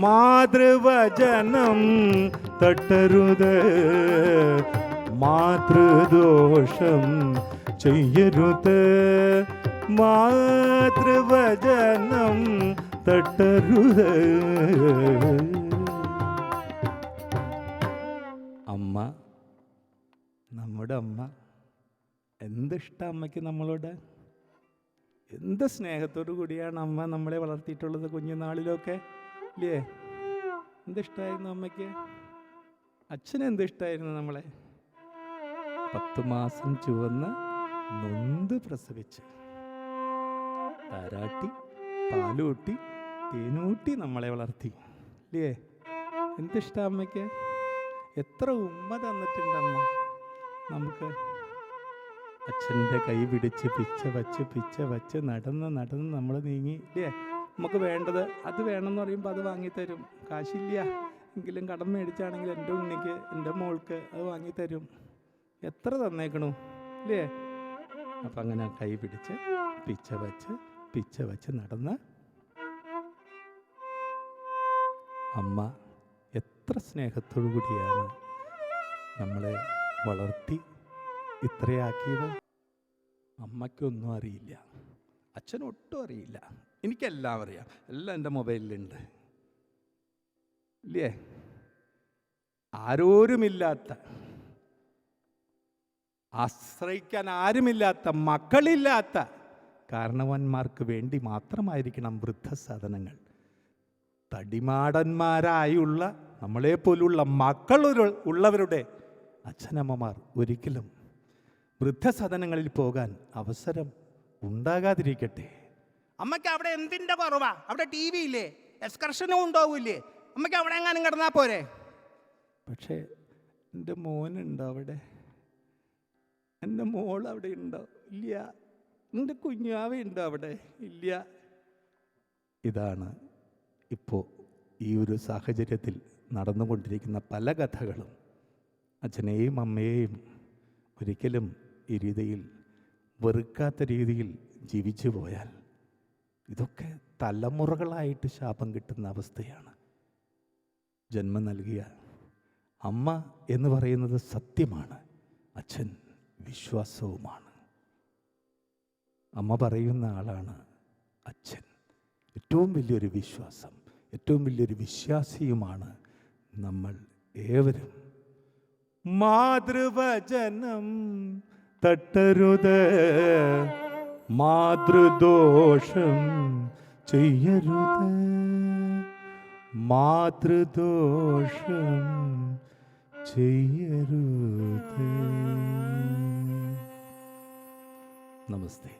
മാതൃവചനം തട്ടരുത്. മാതൃദോഷം ചെയ്യരുത്. മാതൃവചനം തട്ടരുത്. അമ്മ നമ്മുടെ അമ്മ എന്തിഷ്ടം അമ്മയ്ക്ക് നമ്മളോട്? എന്ത് സ്നേഹത്തോടു കൂടിയാണ് അമ്മ നമ്മളെ വളർത്തിയിട്ടുള്ളത് കുഞ്ഞുനാളിലൊക്കെ? ഇല്ലേ? എന്തിഷ്ടായിരുന്നു അമ്മയ്ക്ക്? അച്ഛന് എന്തിഷ്ടമായിരുന്നു നമ്മളെ? പത്ത് മാസം ചുവന്ന് നൊന്ത് പ്രസവിച്ച്. താരാട്ടി പാലൂട്ടി തേനൂട്ടി നമ്മളെ വളർത്തി. ഇല്ലേ? എന്തിഷ്ട അമ്മയ്ക്ക്? എത്ര ഉമ്മ തന്നിട്ടുണ്ടമ്മ? നമുക്ക് അച്ഛന്റെ കൈ പിടിച്ച് പിച്ച വച്ച് പിച്ച വച്ച് നടന്ന് നടന്ന് നമ്മൾ നീങ്ങി. ഇല്ലേ? നമുക്ക് വേണ്ടത് അത് വേണമെന്ന് പറയുമ്പോൾ അത് വാങ്ങിത്തരും. കാശില്ല. എങ്കിലും കടം മേടിച്ചാണെങ്കിൽ എന്റെ ഉണ്ണിക്ക് എന്റെ മോൾക്ക് അത് വാങ്ങിത്തരും. എത്ര തന്നേക്കണു? അല്ലേ അപ്പം അങ്ങനെ കൈ പിടിച്ച് പിച്ച വച്ച് പിച്ച വച്ച് നടന്ന് അമ്മ എത്ര സ്നേഹത്തോടു കൂടിയാണ് നമ്മളെ വളർത്തി ഇത്രയാക്കിയത്. അമ്മയ്ക്കൊന്നും അറിയില്ല. അച്ഛനൊട്ടും അറിയില്ല. എനിക്കെല്ലാം അറിയാം. എല്ലാം എന്റെ മൊബൈലിലുണ്ട്. ഇല്ലേ? ആരോരുമില്ലാത്ത ആശ്രയിക്കാൻ ആരുമില്ലാത്ത മക്കളില്ലാത്ത കാരണവന്മാർക്ക് വേണ്ടി മാത്രമായിരിക്കണം വൃദ്ധസാധനങ്ങൾ. തടിമാടന്മാരായുള്ള നമ്മളെ പോലുള്ള മക്കൾ ഉള്ളവരുടെ അച്ഛനമ്മമാർ ഒരിക്കലും വൃദ്ധസദനങ്ങളിൽ പോകാൻ അവസരം ഉണ്ടാകാതിരിക്കട്ടെ. അമ്മയ്ക്ക് അവിടെ എന്തിന്റെ കുറവാ? അവിടെ ടി വി ഇല്ലേ? എക്സ്കർഷനും ഉണ്ടാവൂല്ലേ? അമ്മയ്ക്ക് അവിടെ എങ്ങാനും കിടന്നാ പോരെ? പക്ഷേ എന്റെ മോനുണ്ടോ അവിടെ. എന്റെ മോൾ അവിടെ ഉണ്ടോ? ഇല്ല. എന്റെ കുഞ്ഞാവുണ്ടോ അവിടെ. ഇല്ല. ഇതാണ് ഇപ്പോൾ ഈ ഒരു സാഹചര്യത്തിൽ നടന്നുകൊണ്ടിരിക്കുന്ന പല കഥകളും. അച്ഛനെയും അമ്മയെയും ഒരിക്കലും ഈ രീതിയിൽ വെറുക്കാത്ത രീതിയിൽ ജീവിച്ചു പോയാൽ ഇതൊക്കെ തലമുറകളായിട്ട് ശാപം കിട്ടുന്ന അവസ്ഥയാണ്. ജന്മം നൽകിയ അമ്മ എന്ന് പറയുന്നത് സത്യമാണ്. അച്ഛൻ വിശ്വാസവുമാണ്. അമ്മ പറയുന്ന ആളാണ് അച്ഛൻ. ഏറ്റവും വലിയൊരു വിശ്വാസം ഏറ്റവും വലിയൊരു വിശ്വാസിയുമാണ് നമ്മൾ ഏവരും. മാതൃവചനം തട്ടരുത്. മാതൃദോഷം ചെയ്യരുത്. മാതൃദോഷം ചെയ്യരുത്. നമസ്തേ.